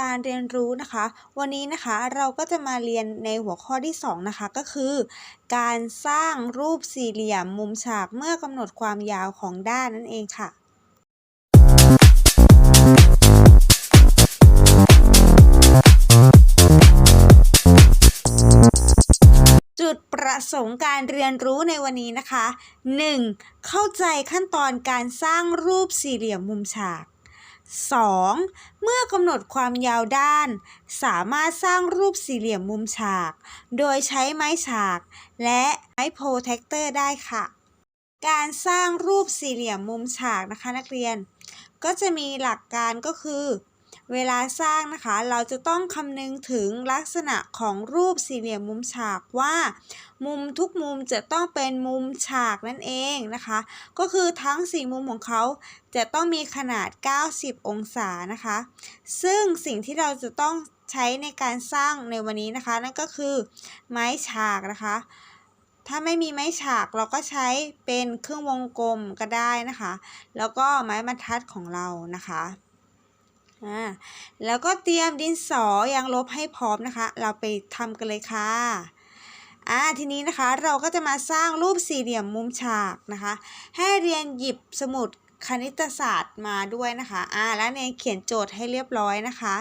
การเรียนรู้นะคะ วันนี้นะคะเราก็จะมาเรียนในหัวข้อที่ 2 นะคะ ก็คือ การสร้างรูปสี่เหลี่ยมมุมฉากเมื่อกำหนดความยาวของด้านนั่นเองค่ะจุดประสงค์การเรียนรู้ในวันนี้นะคะ 1. เข้าใจขั้นตอนการสร้างรูปสี่เหลี่ยมมุมฉาก 2. เมื่อกำหนดความยาวด้าน สามารถสร้างรูปสี่เหลี่ยมมุมฉาก โดยใช้ไม้ฉาก และไม้โพแทคเตอร์ได้ค่ะ การสร้างรูปสี่เหลี่ยมมุมฉากนะคะนักเรียน ก็จะมีหลักการก็คือ เวลาสร้างนะคะเราจะต้องคำนึงถึงลักษณะของรูปสี่เหลี่ยมมุมฉากว่า มุมทุกมุมจะต้องเป็นมุมฉากนั่นเองนะคะ ก็คือทั้งสี่มุมของเขาจะต้องมีขนาด 90 องศานะคะ ซึ่งสิ่งที่เราจะต้องใช้ในการสร้างในวันนี้นะคะ นั่นก็คือไม้ฉากนะคะ ถ้าไม่มีไม้ฉากเราก็ใช้เป็นเครื่องวงกลมก็ได้นะคะ แล้วก็ไม้บรรทัดของเรานะคะ อ่าแล้วก็เตรียมดินสอยางลบให้พร้อมนะคะ เราไปทำกันเลยค่ะอ่าทีนี้นะคะเราก็จะมาสร้างรูปสี่เหลี่ยมมุมฉากนะคะ ให้เรียนหยิบสมุดคณิตศาสตร์มาด้วยนะคะอ่าแล้วเนยเขียนโจทย์ให้เรียบร้อยนะคะ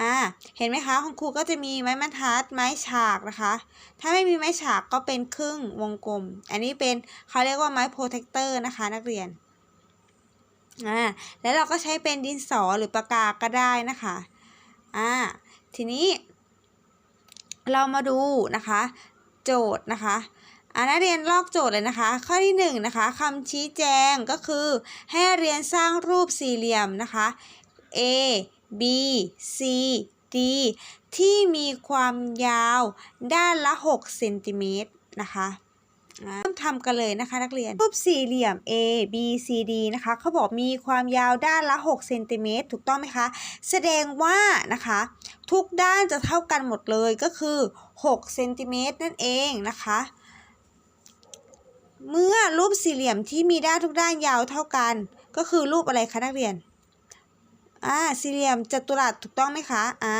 อ่าเห็นไหมคะของครูก็จะมีไม้บรรทัดไม้ฉากนะคะ ถ้าไม่มีไม้ฉากก็เป็นครึ่งวงกลม อันนี้เป็นเขาเรียกว่าไม้โปรเทคเตอร์นะคะนักเรียน อ่าแล้วเราก็ใช้เป็นดินสอหรือปากกาก็ได้นะคะอ่าทีนี้ เรามาดูนะคะ โจทย์นะคะอ่านักเรียนลอกโจทย์เลยนะคะ ข้อที่1นนะคะคำชี้แจงก็คือ ให้เรียนสร้างรูปสี่เหลี่ยมนะคะ A B C D ที่มีความยาวด้านละ 6 เซนติเมตรนะคะ เริ่มทำกันเลยนะคะ นักเรียนรูปสี่เหลี่ยม A B C D นะคะเขาบอกมีความยาวด้านละ6เซนติเมตรถูกต้องไหมคะ แสดงว่านะคะ ทุกด้านจะเท่ากันหมดเลยก็คือ6เซนติเมตรนั่นเองนะคะเมื่อรูปสี่เหลี่ยมที่มีด้านทุกด้านยาวเท่ากัน ก็คือรูปอะไรคะนักเรียนอ่าสี่เหลี่ยมจัตุรัสถูกต้องไหมคะอ่า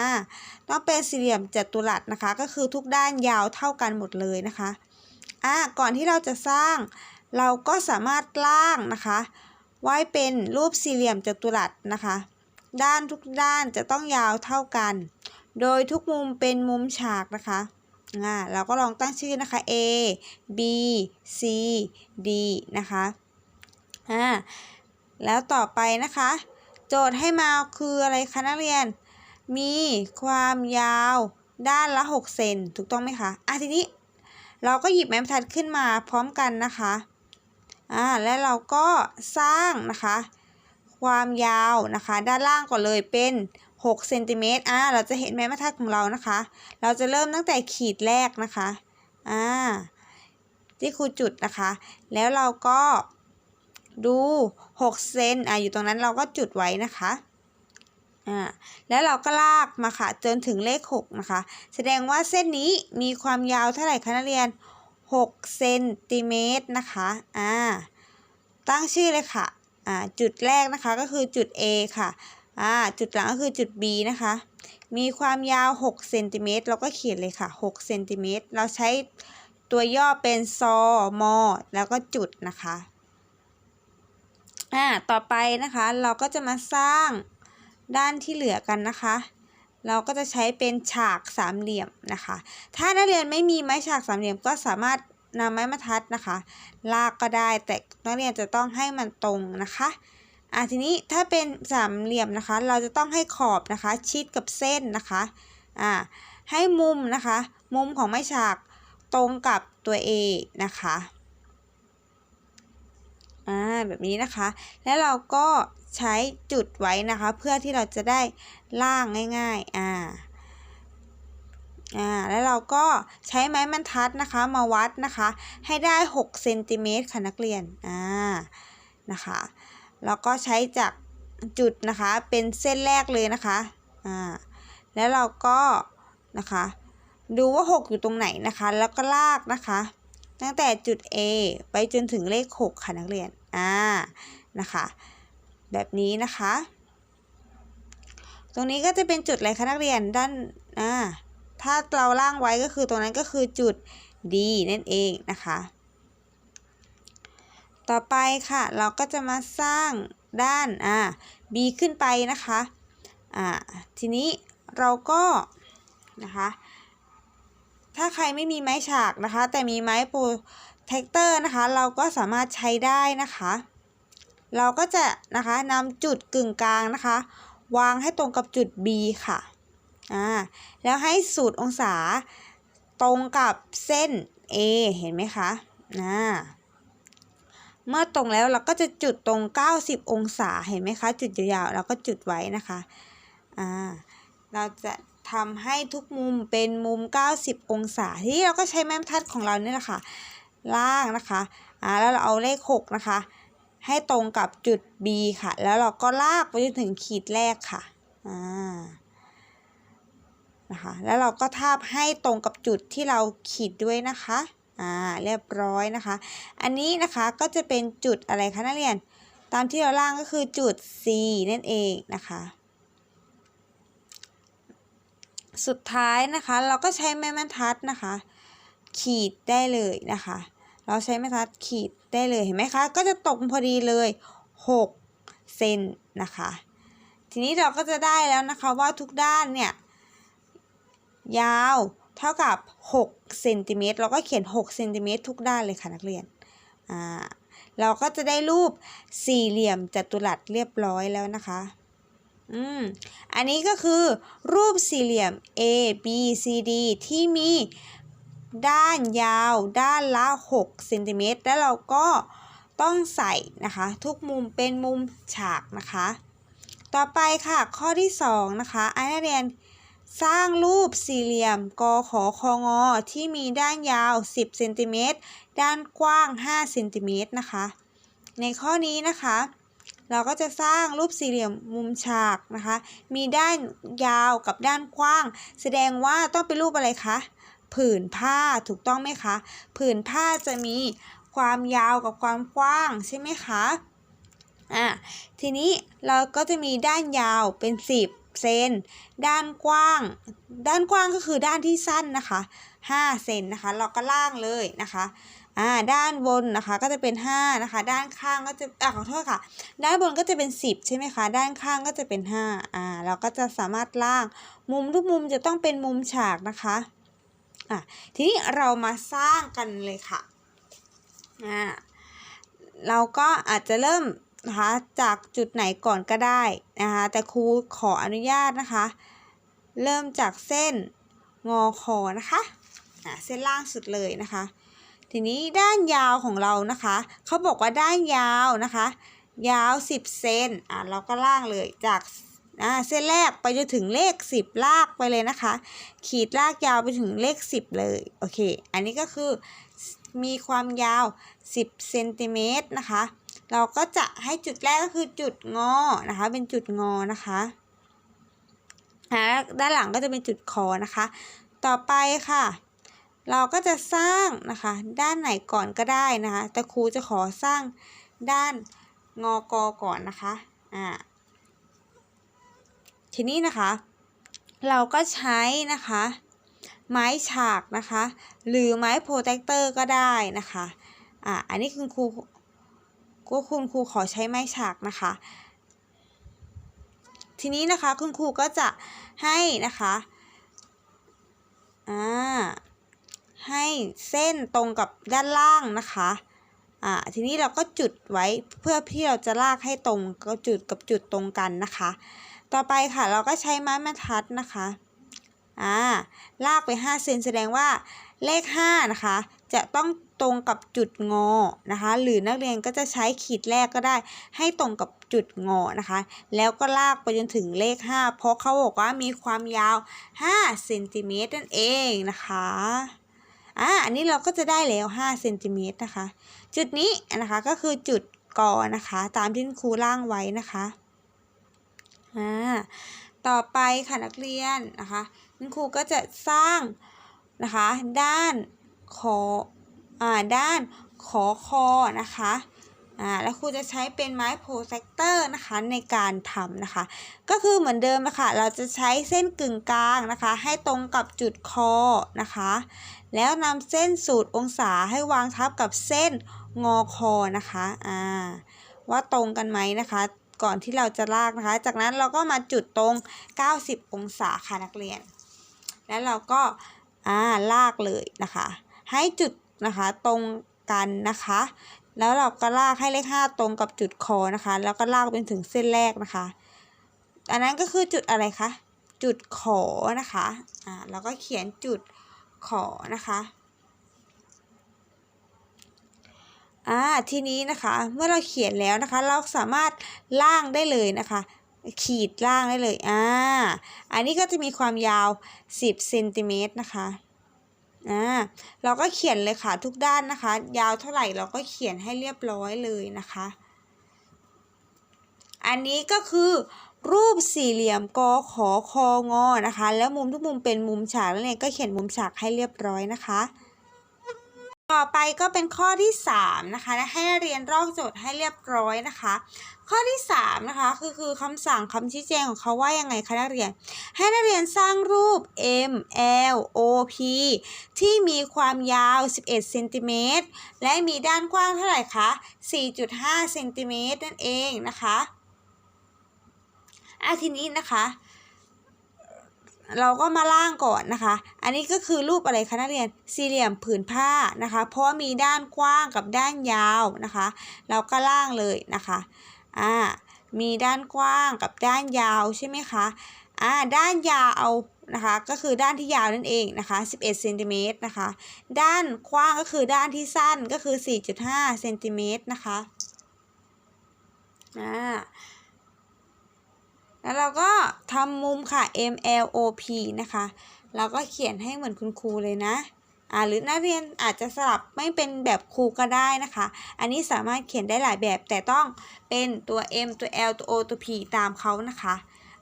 ต้องเป็นสี่เหลี่ยมจัตุรัสนะคะ ก็คือทุกด้านยาวเท่ากันหมดเลยนะคะ อ่าก่อนที่เราจะสร้าง เราก็สามารถล่างนะคะ ไว้เป็นรูปสี่เหลี่ยมจัตุรัสนะคะ ด้านทุกด้านจะต้องยาวเท่ากัน โดยทุกมุมเป็นมุมฉากนะคะอ่าเราก็ลองตั้งชื่อนะคะ A B C D นะคะอ่าแล้วต่อไปนะคะ โจทย์ให้มาคืออะไรคะนักเรียน มีความยาวด้านละ 6 เซนถูกต้องไหมคะอะทีนี้ เราก็หยิบไม้บรรทัดขึ้นมาพร้อมกันนะคะอ่าและเราก็สร้างนะคะ ความยาวนะคะ ด้านล่างก่อนเลยเป็น6เซนติเมตรอ่าเราจะเห็นไม้บรรทัดของเรานะคะ เราจะเริ่มตั้งแต่ขีดแรกนะคะอ่าที่ครูจุดนะคะ แล้วเราก็ดู6เซนอ่าอยู่ตรงนั้นเราก็จุดไว้นะคะ อ่าแล้วเราก็ลากมาค่ะจนถึงเลข 6 นะคะ แสดงว่าเส้นนี้มีความยาวเท่าไหร่คะนักเรียน6เซนติเมตรนะคะอ่าตั้งชื่อเลยค่ะอ่าจุดแรกนะคะก็คือจุด A ค่ะอ่าจุดหลังก็คือจุด B นะคะ มีความยาว6เซนติเมตรเราก็เขียนเลยค่ะ6เซนติเมตรเราใช้ตัวย่อเป็นซอมอแล้วก็จุดนะคะอ่าต่อไปนะคะเราก็จะมาสร้าง ด้านที่เหลือกันนะคะ เราก็จะใช้เป็นฉากสามเหลี่ยมนะคะ ถ้านักเรียนไม่มีไม้ฉากสามเหลี่ยมก็สามารถนำไม้บรรทัดนะคะ ลากก็ได้แต่นักเรียนจะต้องให้มันตรงนะคะอ่าทีนี้ถ้าเป็นสามเหลี่ยมนะคะ เราจะต้องให้ขอบนะคะ ชิดกับเส้นนะคะอ่าให้มุมนะคะ มุมของไม้ฉากตรงกับตัว A นะคะ แบบนี้นะคะ แล้วเราก็ใช้จุดไว้นะคะ เพื่อที่เราจะได้ล่างง่ายๆ อ่า อ่า แล้วเราก็ใช้ไม้บรรทัดนะคะมาวัดนะคะ ให้ได้6เซนติเมตรค่ะนักเรียน อ่า นะคะ แล้วก็ใช้จากจุดนะคะเป็นเส้นแรกเลยนะคะ อ่า แล้วเราก็นะคะ ดูว่า 6 อยู่ตรงไหนนะคะ แล้วก็ลากนะคะ ตั้งแต่จุด A ไปจนถึงเลข 6 ค่ะนักเรียน อ่า นะคะ แบบนี้นะคะ ตรงนี้ก็จะเป็นจุดอะไรคะนักเรียนด้าน อ่า ถ้าเราล่างไว้ก็คือตรงนั้นก็คือจุด D นั่นเองนะคะ ต่อไปค่ะเราก็จะมาสร้างด้าน อ่า B ขึ้นไปนะคะ อ่า ทีนี้เราก็นะคะ ถ้าใครไม่มีไม้ฉากนะคะ แต่มีไม้โปรเทคเตอร์นะคะ เราก็สามารถใช้ได้นะคะ เราก็จะนะคะนำจุดกึ่งกลางนะคะ วางให้ตรงกับจุด B ค่ะอ่าแล้วให้สูตรองศาตรงกับเส้น A เห็นไหมคะอ่าเมื่อตรงแล้วเราก็จะจุดตรง 90 องศาเห็นไหมคะ จุดยาวๆเราก็จุดไว้นะคะอ่าเราจะ ทำให้ทุกมุมเป็นมุม 90 องศา ที่เราก็ใช้แม่บรรทัดของเราเนี่ยแหละค่ะล่างนะคะอ่าแล้วเราเอาเลข 6 นะคะ ให้ตรงกับจุด B ค่ะ แล้วเราก็ลากไปจนถึงขีดแรกค่ะอ่านะคะแล้วเราก็ทาบให้ตรงกับจุดที่เราขีดด้วยนะคะอ่าเรียบร้อยนะคะ อันนี้นะคะก็จะเป็นจุดอะไรคะนักเรียน ตามที่เราล่างก็คือจุด C นั่นเองนะคะ สุดท้ายนะคะ เราก็ใช้ไม้บรรทัดนะคะ ขีดได้เลยนะคะ เราใช้ไม้บรรทัดขีดได้เลยเห็นไหมคะ ก็จะตรงพอดีเลย 6 เซนนะคะ ทีนี้เราก็จะได้แล้วนะคะว่าทุกด้านเนี่ย ยาวเท่ากับ6เซนติเมตรเราก็เขียน6เซนติเมตรทุกด้านเลยค่ะนักเรียนอ่าเราก็จะได้รูปสี่เหลี่ยมจัตุรัสเรียบร้อยแล้วนะคะ อืม อันนี้ก็คือ รูปสี่เหลี่ยม A B C D ที่มีด้านยาวด้านละ6เซนติเมตรแล้วเราก็ต้องใส่นะคะ ทุกมุมเป็นมุมฉากนะคะ ต่อไปค่ะข้อที่2นะคะอันนักเรียนสร้างรูปสี่เหลี่ยมกขอคองอที่มีด้านยาว 10เซนติเมตรด้านกว้าง5เซนติเมตรนะคะ ในข้อนี้นะคะ เราก็จะสร้างรูปสี่เหลี่ยมมุมฉากนะคะ มีด้านยาวกับด้านกว้าง แสดงว่าต้องเป็นรูปอะไรคะผืนผ้าถูกต้องไหมคะ ผืนผ้าจะมีความยาวกับความกว้างใช่ไหมคะอะทีนี้เราก็จะมีด้านยาวเป็น 10 เซน ด้านกว้าง ด้านกว้างก็คือด้านที่สั้นนะคะ 5 เซนนะคะ เราก็ล่างเลยนะคะ อ่าด้านบนนะคะก็จะเป็น 5 นะคะ ด้านข้างก็จะอ่าขอโทษค่ะ ด้านบนก็จะเป็น 10 ใช่ไหมคะ ด้านข้างก็จะเป็น 5 อ่า เราก็จะสามารถล่าง มุมทุกมุมจะต้องเป็นมุมฉากนะคะอะทีนี้เรามาสร้างกันเลยค่ะอ่าเราก็อาจจะเริ่มนะคะจากจุดไหนก่อนก็ได้นะคะแต่ครูขออนุญาตนะคะ เริ่มจากเส้นงอคอนะคะอ่าเส้นล่างสุดเลยนะคะ ทีนี้ด้านยาวของเรานะคะเขาบอกว่าด้านยาวนะคะ ยาว 10 เซนอ่าเราก็ล่างเลยจากอ่าเส้นแรกไปจนถึงเลข 10 ลากไปเลยนะคะ ขีดลากยาวไปถึงเลข 10 เลยโอเค อันนี้ก็คือมีความยาว 10เซนติเมตรนะคะ เราก็จะให้จุดแรกก็คือจุดงอนะคะ เป็นจุดงอนะคะด้านหลังก็จะเป็นจุดคอนะคะ ต่อไปค่ะ เราก็จะสร้างนะคะ ด้านไหนก่อนก็ได้นะคะ แต่ครูจะขอสร้างด้านงอกอก่อนนะคะอ่าทีนี้นะคะ เราก็ใช้นะคะ ไม้ฉากนะคะ หรือไม้โปรเทคเตอร์ก็ได้นะคะอ่าอันนี้คุณครูก็คุณครูขอใช้ไม้ฉากนะคะ ทีนี้นะคะคุณครูก็จะให้นะคะอ่า เส้นตรงกับด้านล่างนะคะอ่าทีนี้เราก็จุดไว้เพื่อที่เราจะลากให้ตรงก็จุดกับจุดตรงกันนะคะ ต่อไปค่ะเราก็ใช้ไม้บรรทัดนะคะอ่าลากไป5เซนแสดงว่าเลข5นะคะจะต้องตรงกับจุดงอนะคะ หรือนักเรียนก็จะใช้ขีดแรกก็ได้ ให้ตรงกับจุดงอนะคะ แล้วก็ลากไปจนถึงเลข 5 เพราะเขาบอกว่ามีความยาว5เซนติเมตรนั่นเองนะคะ อ่าอันนี้เราก็จะได้แล้ว5เซนติเมตรนะคะ จุดนี้นะคะก็คือจุดกอนะคะ ตามที่ครูร่างไว้นะคะอ่าต่อไปค่ะนักเรียนนะคะคุณครูก็จะสร้างนะคะ ด้านขออ่าด้านขอคอนะคะ อ่าแล้วครูจะใช้เป็นไม้โพเซคเตอร์นะคะในการทำนะคะ ก็คือเหมือนเดิมนะคะเราจะใช้เส้นกึ่งกลางนะคะ ให้ตรงกับจุดคอนะคะ แล้วนำเส้นสูตรองศาให้วางทับกับเส้นงอคอนะคะอ่าว่าตรงกันไหมนะคะก่อนที่เราจะลากนะคะ จากนั้นเราก็มาจุดตรง 90 องศาค่ะนักเรียน แล้วเราก็อ่าลากเลยนะคะ ให้จุดนะคะตรงกันนะคะ แล้วเราก็ลากให้เลข5ตรงกับจุดคอนะคะ แล้วก็ลากเป็นถึงเส้นแรกนะคะ อันนั้นก็คือจุดอะไรคะ จุดขอนะคะ อ่าแล้วก็เขียนจุดขอนะคะอ่าทีนี้นะคะเมื่อเราเขียนแล้วนะคะ เราสามารถล่างได้เลยนะคะ ขีดล่างได้เลยอ่าอันนี้ก็จะมีความยาว 10เซนติเมตรนะคะ อ่าเราก็เขียนเลยค่ะทุกด้านนะคะ ยาวเท่าไหร่เราก็เขียนให้เรียบร้อยเลยนะคะ อันนี้ก็คือรูปสี่เหลี่ยมกอขอคองอนะคะ แล้วมุมทุกมุมเป็นมุมฉากนั่นเองก็เขียนมุมฉากให้เรียบร้อยนะคะ ต่อไปก็เป็นข้อที่ 3 นะคะ ให้นักเรียนรอกโจทย์ให้เรียบร้อยนะคะ ข้อที่3นะคะคือคือคำสั่งคำชี้แจงของเขาว่ายังไงคะนักเรียน ให้นักเรียนสร้างรูป M L O P ที่มีความยาว 11เซนติเมตรและมีด้านกว้างเท่าไหร่คะ 4.5เซนติเมตรนั่นเองนะคะอะทีนี้นะคะเราก็มาล่างก่อนนะคะ อันนี้ก็คือรูปอะไรคะนักเรียน สี่เหลี่ยมผืนผ้านะคะ เพราะว่ามีด้านกว้างกับด้านยาวนะคะ เราก็ล่างเลยนะคะ อ่ามีด้านกว้างกับด้านยาวใช่ไหมคะอ่าด้านยาวนะคะก็คือด้านที่ยาวนั่นเองนะคะ 11เซนติเมตรนะคะ ด้านกว้างก็คือด้านที่สั้นก็คือ 4.5เซนติเมตรนะคะอ่าแล้วเราก็ทำมุมค่ะ M L O P นะคะ เราก็เขียนให้เหมือนคุณครูเลยนะ หรือนักเรียนอาจจะสลับไม่เป็นแบบครูก็ได้นะคะ อันนี้สามารถเขียนได้หลายแบบแต่ต้องเป็นตัว M ตัว L ตัว O ตัว P ตามเขานะคะ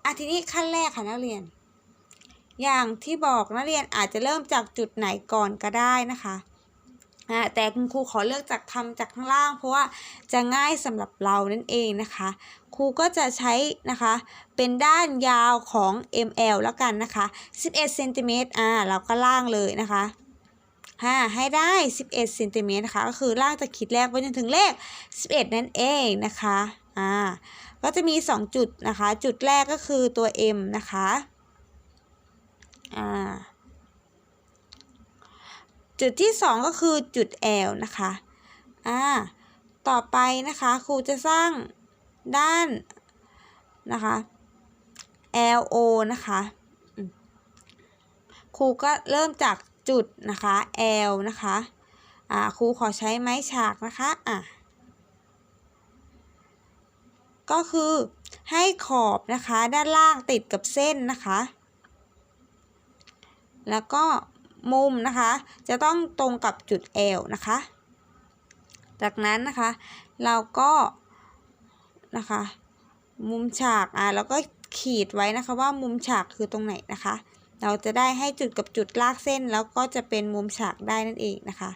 อะทีนี้ขั้นแรกค่ะนักเรียน อย่างที่บอกนักเรียนอาจจะเริ่มจากจุดไหนก่อนก็ได้นะคะอ่าแต่คุณครูขอเลือกจากทำจากข้างล่าง เพราะว่าจะง่ายสำหรับเรานั่นเองนะคะ ครูก็จะใช้นะคะเป็นด้านยาวของ ML แล้วกันนะคะ 11เซนติเมตรอ่าเราก็ล่างเลยนะคะ ฮ่าให้ได้ 11เซนติเมตรนะคะก็คือล่างจากขีดแรกไปจนถึงเลข 11 นั่นเองนะคะอ่าก็จะมี 2 จุดนะคะ จุดแรกก็คือตัว M นะคะอ่าจุดที่ 2 ก็คือจุด L นะคะอ่าต่อไปนะคะครูจะสร้างด้านนะคะ LO นะคะครูก็เริ่มจาก จุดนะคะ L นะคะอ่าครูขอใช้ไม้ฉากนะคะอะก็คือให้ขอบนะคะด้านล่างติดกับเส้นนะคะ แล้วก็มุมนะคะ จะต้องตรงกับจุด L นะคะ จากนั้นนะคะ เราก็นะคะ มุมฉากอะเราก็ขีดไว้นะคะว่ามุมฉากคือตรงไหนนะคะ เราจะได้ให้จุดกับจุดลากเส้น แล้วก็จะเป็นมุมฉากได้นั่นเองนะคะ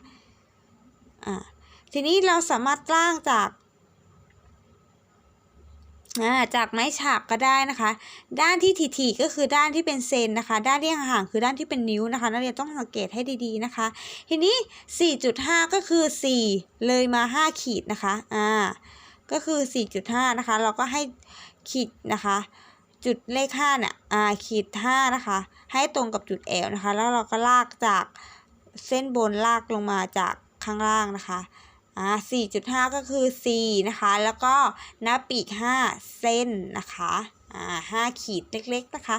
อ่าทีนี้เราสามารถล่างจากอ่าจากไม้ฉากก็ได้นะคะ ด้านที่ถี่ๆก็คือด้านที่เป็นเซนนะคะ ด้านที่ห่างๆคือด้านที่เป็นนิ้วนะคะนักเรียนต้องสังเกตให้ดีๆนะคะ ทีนี้ 4.5 ก็คือ 4 เลยมา 5 ขีดนะคะอ่าก็คือ 4.5 นะคะ เราก็ให้ขีดนะคะ จุดเลข5เนี่ยอ่าขีด5นะคะ ให้ตรงกับจุด L นะคะ แล้วเราก็ลากจากเส้นบนลากลงมาจากข้างล่างนะคะอ่า4.5 ก็คือ 4 นะคะ แล้วก็นับปีก 5 เส้นนะคะอ่า5ขีดเล็กๆนะคะ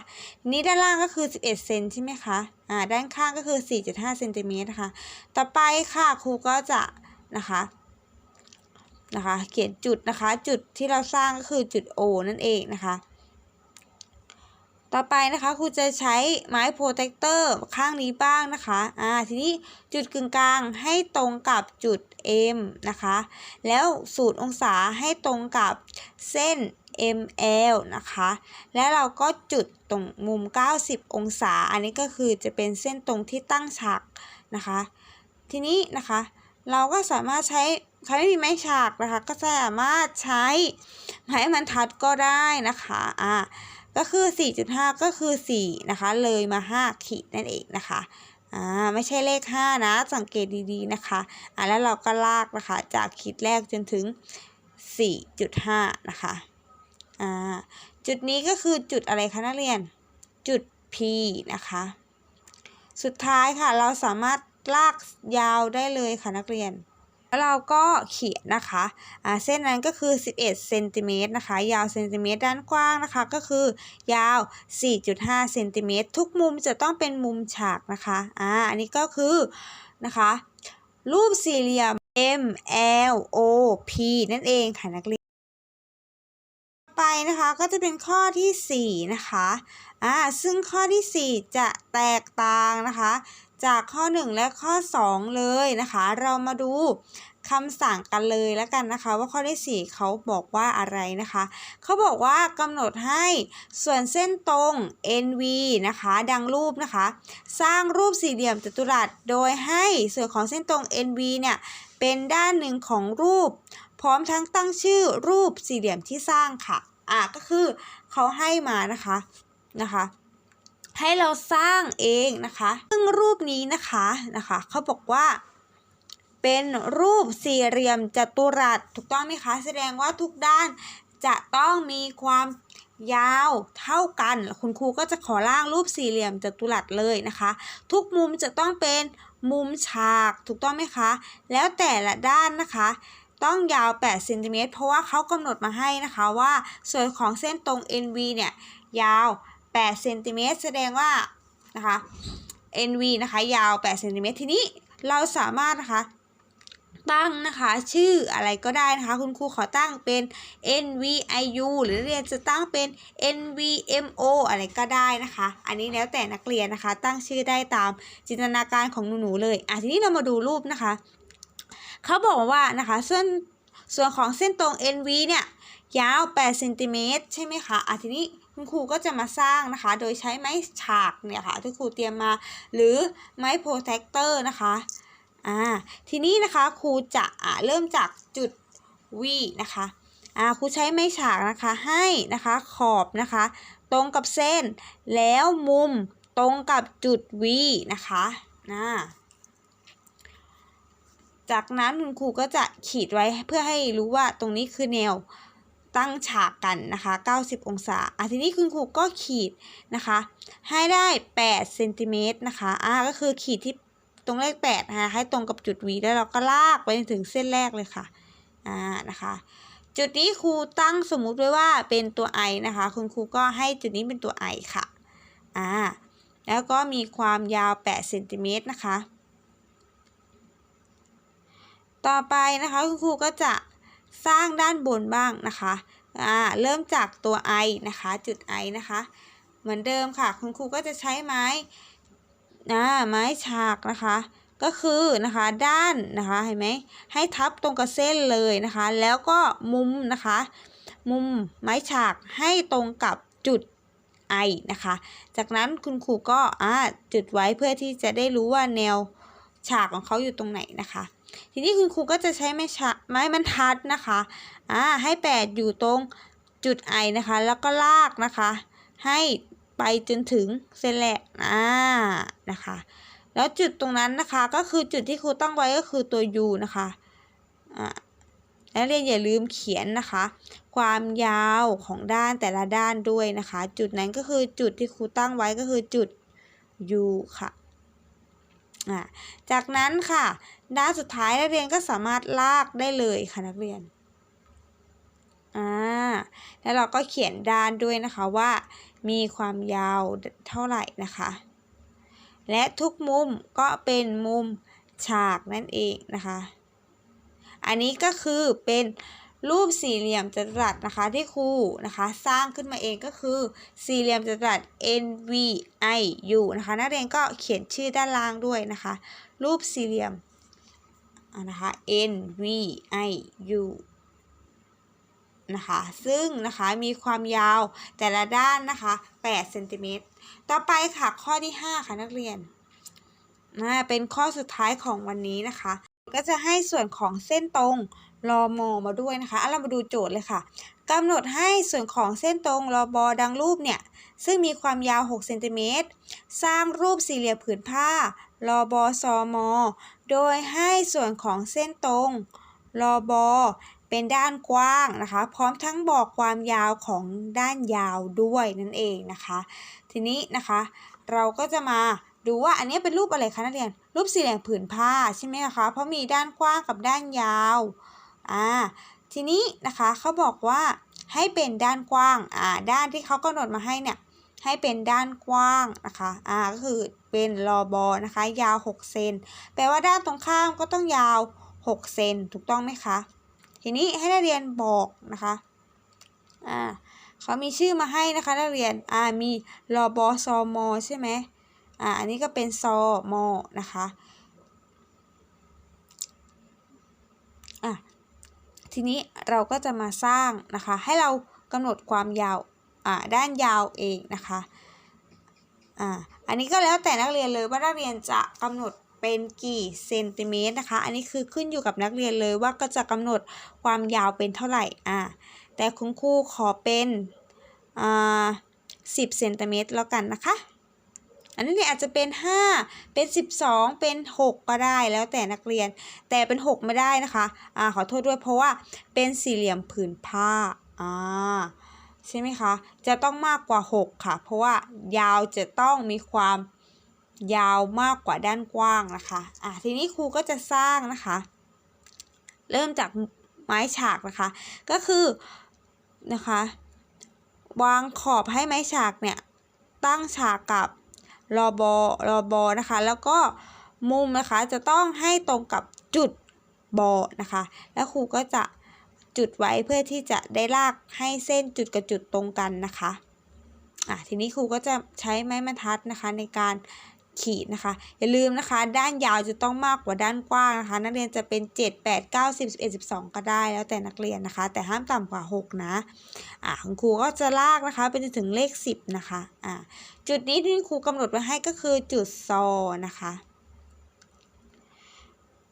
นี้ด้านล่างก็คือ 11 เซนใช่ไหมคะอ่าด้านข้างก็คือ 4.5 เซนติเมตรนะคะ ต่อไปค่ะครูก็จะนะคะนะคะ เขียนจุดนะคะ จุดที่เราสร้างก็คือจุด O นั่นเองนะคะ ต่อไปนะคะครูจะใช้ไม้โปรเทคเตอร์ข้างนี้บ้างนะคะอ่าทีนี้จุดกึ่งกลางให้ตรงกับจุด M นะคะ แล้วสูตรองศาให้ตรงกับเส้น ML นะคะ แล้วเราก็จุดตรงมุม 90 องศา อันนี้ก็คือจะเป็นเส้นตรงที่ตั้งฉากนะคะ ทีนี้นะคะ เราก็สามารถใช้ใครไม่มีไม้ฉากนะคะ ก็สามารถใช้ไม้บรรทัดก็ได้นะคะ อ่า ก็คือ 4.5 ก็คือ 4 นะคะ เลยมา 5 ขีดนั่นเองนะคะอ่าไม่ใช่เลข 5 นะ สังเกตดีๆนะคะอ่าแล้วเราก็ลากนะคะ จากขีดแรกจนถึง 4.5 นะคะอ่าจุดนี้ก็คือจุดอะไรคะนักเรียน จุด P นะคะ สุดท้ายค่ะ เราสามารถลากยาวได้เลยค่ะนักเรียน แล้วเราก็เขียนนะคะอ่าเส้นนั้นก็คือ 11เซนติเมตรนะคะ ยาวเซนติเมตรด้านกว้างนะคะ ก็คือยาว 4.5เซนติเมตรทุกมุมจะต้องเป็นมุมฉากนะคะอ่าอันนี้ก็คือนะคะ รูปสี่เหลี่ยม M L O P นั่นเองค่ะนักเรียนไปนะคะก็จะเป็นข้อที่4นะคะอ่าซึ่งข้อที่ 4 จะแตกต่างนะคะ จากข้อ 1 และข้อ 2 เลยนะคะ เรามาดูคำสั่งกันเลยแล้วกันนะคะ ว่าข้อที่ 4เขาบอกว่าอะไรนะคะเขาบอกว่ากำหนดให้ส่วนเส้นตรง NV นะคะ ดังรูปนะคะ สร้างรูปสี่เหลี่ยมจัตุรัสโดยให้ส่วนของเส้นตรง NV เนี่ยเป็นด้านหนึ่งของรูป พร้อมทั้งตั้งชื่อรูปสี่เหลี่ยมที่สร้างค่ะอะก็คือเขาให้มานะคะนะคะ ให้เราสร้างเองนะคะ ซึ่งรูปนี้นะคะนะคะเขาบอกว่าเป็นรูปสี่เหลี่ยมจัตุรัสถูกต้องไหมคะ แสดงว่าทุกด้านจะต้องมีความยาวเท่ากัน คุณครูก็จะขอร่างรูปสี่เหลี่ยมจัตุรัสเลยนะคะ ทุกมุมจะต้องเป็นมุมฉากถูกต้องไหมคะ แล้วแต่ละด้านนะคะ ต้องยาว8เซนติเมตรเพราะว่าเขากำหนดมาให้นะคะว่าส่วนของเส้นตรง NV เนี่ยยาว 8เซนติเมตรแสดงว่านะคะ NV นะคะยาว8เซนติเมตรทีนี้เราสามารถนะคะตั้งนะคะชื่ออะไรก็ได้นะคะคุณครูขอตั้งเป็น NVIU หรือเรียนจะตั้งเป็น NVMO อะไรก็ได้นะคะ อันนี้แล้วแต่นักเรียนนะคะ ตั้งชื่อได้ตามจินตนาการของหนูๆเลยอะทีนี้เรามาดูรูปนะคะ เขาบอกว่านะคะส่วนส่วนของเส้นตรง NV เนี่ยยาว8เซนติเมตรใช่ไหมคะอะทีนี้ คุณครูก็จะมาสร้างนะคะ โดยใช้ไม้ฉากเนี่ยค่ะที่ครูเตรียมมา หรือไม้โปรเทคเตอร์นะคะอ่าทีนี้นะคะครูจะอ่าเริ่มจากจุด V นะคะอ่าครูใช้ไม้ฉากนะคะให้นะคะขอบนะคะ ตรงกับเส้น แล้วมุมตรงกับจุด V นะคะนะจากนั้นคุณครูก็จะขีดไว้เพื่อให้รู้ว่าตรงนี้คือแนว ตั้งฉากกันนะคะ 90 องศาอะทีนี้คุณครูก็ขีดนะคะ ให้ได้8เซนติเมตรนะคะอ่าก็คือขีดที่ตรงเลข8นะคะให้ตรงกับจุด V แล้วเราก็ลากไปถึงเส้นแรกเลยค่ะอ่านะคะ จุดนี้ครูตั้งสมมุติไว้ว่าเป็นตัว i นะคะ คุณครูก็ให้จุดนี้เป็นตัว i ค่ะอ่าแล้วก็มีความยาว8เซนติเมตรนะคะ ต่อไปนะคะคุณครูก็จะ สร้างด้านบนบ้างนะคะอ่าเริ่มจากตัว i นะคะจุด i นะคะเหมือนเดิมค่ะ คุณครูก็จะใช้ไม้นะไม้ฉากนะคะ ก็คือนะคะด้านนะคะเห็นไหมให้ทับตรงกับเส้นเลยนะคะ แล้วก็มุมนะคะ มุมไม้ฉากให้ตรงกับจุด i นะคะ จากนั้นคุณครูก็อ่าจุดไว้เพื่อที่จะได้รู้ว่าแนวฉากของเขาอยู่ตรงไหนนะคะ ทีนี้คุณครูก็จะใช้ไม้ฉากไม้บรรทัดนะคะอ่าให้แปดอยู่ตรงจุด i นะคะ แล้วก็ลากนะคะ ให้ไปจนถึงเส้นแรกอ่านะคะ แล้วจุดตรงนั้นนะคะก็คือจุดที่ครูตั้งไว้ก็คือตัว u นะคะอ่านักเรียนอย่าลืมเขียนนะคะ ความยาวของด้านแต่ละด้านด้วยนะคะ จุดนั้นก็คือจุดที่ครูตั้งไว้ก็คือจุด u ค่ะอ่าจากนั้นค่ะ ด้านสุดท้ายนักเรียนก็สามารถลากได้เลยค่ะนักเรียนอ่าแล้วเราก็เขียนด้านด้วยนะคะว่า มีความยาวเท่าไหร่นะคะ และทุกมุมก็เป็นมุมฉากนั่นเองนะคะ อันนี้ก็คือเป็นรูปสี่เหลี่ยมจัตุรัสนะคะที่ครูนะคะสร้างขึ้นมาเองก็คือสี่เหลี่ยมจัตุรัส NVIU นะคะนักเรียนก็เขียนชื่อด้านล่างด้วยนะคะ รูปสี่เหลี่ยม นะคะ NVIU นะคะซึ่งนะคะมีความยาวแต่ละด้านนะคะ8เซนติเมตรต่อไปค่ะข้อที่ 5 ค่ะนักเรียนนะเป็นข้อสุดท้ายของวันนี้นะคะ ก็จะให้ส่วนของเส้นตรงรอมอมาด้วยนะคะอะเรามาดูโจทย์เลยค่ะ กำหนดให้ส่วนของเส้นตรงรอบอดังรูปเนี่ย ซึ่งมีความยาว 6 เซนติเมตร สร้างรูปสี่เหลี่ยมผืนผ้ารอบอซอมอ โดยให้ส่วนของเส้นตรงรอบอเป็นด้านกว้างนะคะ พร้อมทั้งบอกความยาวของด้านยาวด้วยนั่นเองนะคะ ทีนี้นะคะ เราก็จะมาดูว่าอันนี้เป็นรูปอะไรคะนักเรียน รูปสี่เหลี่ยมผืนผ้าใช่ไหมคะ เพราะมีด้านกว้างกับด้านยาว อ่า ทีนี้นะคะเขาบอกว่าให้เป็นด้านกว้างอ่าด้านที่เขากำหนดมาให้เนี่ยให้เป็นด้านกว้างนะคะอ่าก็คือเป็นรอบอนะคะ ยาว 6 เซนแปลว่าด้านตรงข้ามก็ต้องยาว 6 เซนถูกต้องไหมคะ ทีนี้ให้นักเรียนบอกนะคะอ่าเขามีชื่อมาให้นะคะนักเรียนอ่ามีรอบอซอมอใช่ไหมอ่าอันนี้ก็เป็นซอมอนะคะ อะ ทีนี้เราก็จะมาสร้างนะคะ ให้เรากำหนดความยาวอ่าด้านยาวเองนะคะอ่าอันนี้ก็แล้วแต่นักเรียนเลยว่านักเรียนจะกำหนดเป็นกี่เซนติเมตรนะคะ อันนี้คือขึ้นอยู่กับนักเรียนเลยว่าก็จะกำหนดความยาวเป็นเท่าไหร่อ่าแต่คุณครูขอเป็นอ่าสิบเซนติเมตรแล้วกันนะคะ อันนี้เนี่ยอาจจะเป็น 5 เป็น 12 เป็น 6 ก็ได้แล้วแต่นักเรียน แต่เป็น 6 ไม่ได้นะคะอ่าขอโทษด้วยเพราะว่าเป็นสี่เหลี่ยมผืนผ้าอ่าใช่ไหมคะ จะต้องมากกว่า 6 ค่ะ เพราะว่ายาวจะต้องมีความยาวมากกว่าด้านกว้างนะคะอ่าทีนี้ครูก็จะสร้างนะคะ เริ่มจากไม้ฉากนะคะ ก็คือนะคะ วางขอบให้ไม้ฉากเนี่ยตั้งฉากกับ รอบอรอบอนะคะ แล้วก็มุมนะคะจะต้องให้ตรงกับจุดบอนะคะ แล้วครูก็จะจุดไว้เพื่อที่จะได้ลากให้เส้นจุดกับจุดตรงกันนะคะอะทีนี้ครูก็จะใช้ไม้บรรทัดนะคะในการ ขีดนะคะ อย่าลืมนะคะ ด้านยาวจะต้องมากกว่าด้านกว้างนะคะ นักเรียนจะเป็น 7 8 9 10 11 12 ก็ได้แล้วแต่นักเรียนนะคะ แต่ห้ามต่ำกว่า 6 นะอ่าคุณครูก็จะลากนะคะไปจนถึงเลข 10 นะคะอ่าจุดนี้ที่ครูกำหนดไว้ให้ก็คือจุดซอนะคะ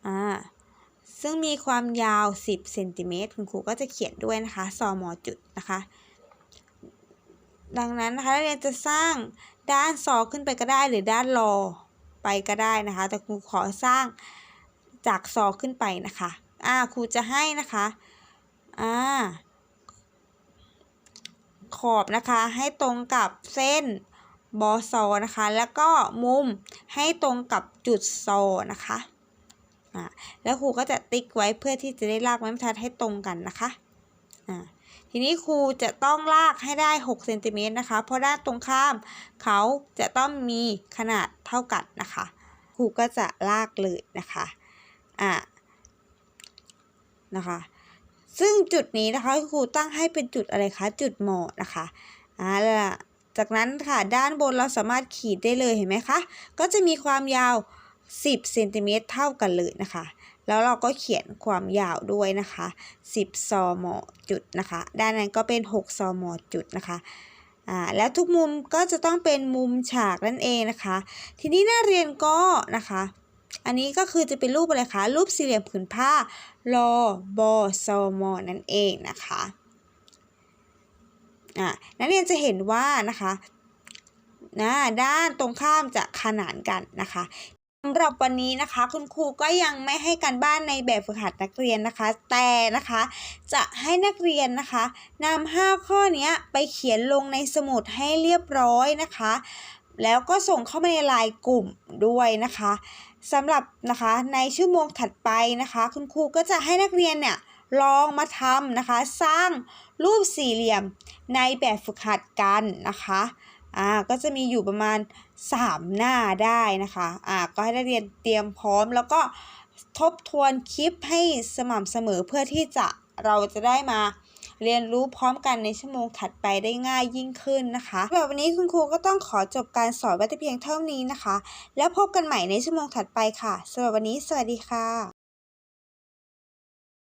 อ่าซึ่งมีความยาว 10เซนติเมตรคุณครูก็จะเขียนด้วยนะคะซอมอจุดนะคะ ดังนั้นนะคะนักเรียนจะสร้าง ด้านซอขึ้นไปก็ได้หรือด้านรอไปก็ได้นะคะ แต่ครูขอสร้างจากซอขึ้นไปนะคะอ่าครูจะให้นะคะอ่าขอบนะคะ ให้ตรงกับเส้นบอซอนะคะ แล้วก็มุมให้ตรงกับจุดซอนะคะอ่าแล้วครูก็จะติ๊กไว้เพื่อที่จะได้ลากไม้บรรทัดให้ตรงกันนะคะอ่า ทีนี้ครูจะต้องลากให้ได้6เซนติเมตรนะคะ เพราะด้านตรงข้าม เขาจะต้องมีขนาดเท่ากันนะคะ ครูก็จะลากเลยนะคะอ่านะคะซึ่งจุดนี้นะคะครูตั้งให้เป็นจุดอะไรคะจุดหมอนะคะอ่าล้วจากนั้นค่ะด้านบนเราสามารถขีดได้เลยเห็นไหมคะก็จะมีความยาว 10เซนติเมตรเท่ากันเลยนะคะ แล้วเราก็เขียนความยาวด้วยนะคะ 10ซอมอจุดนะคะ ด้านนั้นก็เป็น 6ซอมอจุดนะคะอ่าแล้วทุกมุมก็จะต้องเป็นมุมฉากนั่นเองนะคะ ทีนี้นักเรียนก็นะคะ อันนี้ก็คือจะเป็นรูปอะไรคะ รูปสี่เหลี่ยมผืนผ้า รอบอซอมอนั่นเองนะคะอ่านักเรียนจะเห็นว่านะคะนะด้านตรงข้ามจะขนานกันนะคะ สำหรับวันนี้นะคะ คุณครูก็ยังไม่ให้การบ้านในแบบฝึกหัดนักเรียนนะคะ แต่นะคะ จะให้นักเรียนนะคะนำห้าข้อนี้ไปเขียนลงในสมุดให้เรียบร้อยนะคะ แล้วก็ส่งเข้ามาในไลน์กลุ่มด้วยนะคะสำหรับนะคะในชั่วโมงถัดไปนะคะ คุณครูก็จะให้นักเรียนเนี่ยลองมาทำนะคะ สร้างรูปสี่เหลี่ยมในแบบฝึกหัดกันนะคะอ่าก็จะมีอยู่ประมาณ 3 หน้าได้นะคะอ่าก็ให้นักเรียนเตรียมพร้อมแล้วก็ทบทวนคลิปให้สม่ำเสมอเพื่อที่จะเราจะได้มาเรียนรู้พร้อมกันในชั่วโมงถัดไปได้ง่ายยิ่งขึ้นนะคะแบบวันนี้คุณครูก็ต้องขอจบการสอนไว้แต่เพียงเท่านี้นะคะ แล้วพบกันใหม่ในชั่วโมงถัดไปค่ะสำหรับวันนี้ สวัสดีค่ะ